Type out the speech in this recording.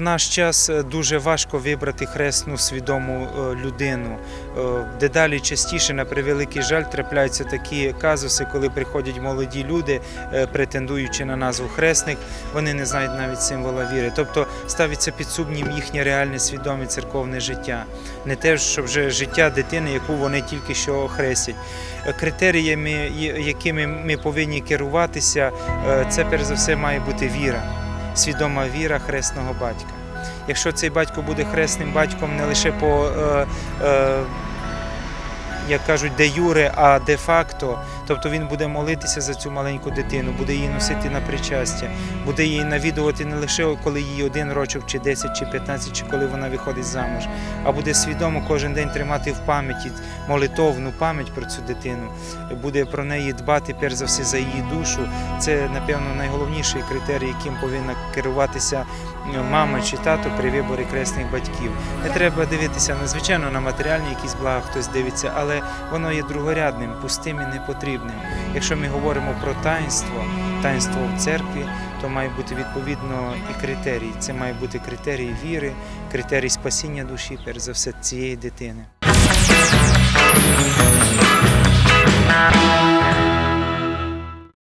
наш час е, дуже важко вибрати хресну свідому е, людину. Е, Дедалі частіше, на превеликий жаль, трапляються такі казуси, коли приходять молоді люди, претендуючи на назву хресних, вони не знають навіть символа віри. Тобто ставиться під сумнів їхнє реальне свідоме церковне життя, не те, що вже життя дитини, яку вони тільки що хрестять. Е, Критеріями, якими ми повинні керуватися, це перш за все має бути віра свідома віра хресного батька. Якщо цей батько буде хресним батьком не лише по, е, е, як кажуть, де юре, а де факто, тобто він буде молитися за цю маленьку дитину, буде її носити на причастя, буде її навідувати не лише коли їй один рочок, чи 10, чи 15, чи коли вона виходить замуж, а буде свідомо кожен день тримати в пам'яті молитовну пам'ять про цю дитину, буде про неї дбати перш за все за її душу. Це, напевно, найголовніший критерій, яким повинна керуватися е, мама чи тато при виборі кресних батьків. Не треба дивитися надзвичайно на матеріальні якісь блага, хтось дивиться, але воно є другорядним, пустим і непотрібним. Якщо ми говоримо про таїнство, таїнство в церкві, то має бути відповідно і критерій. Це має бути критерій віри, критерій спасіння душі, перш за все, цієї дитини.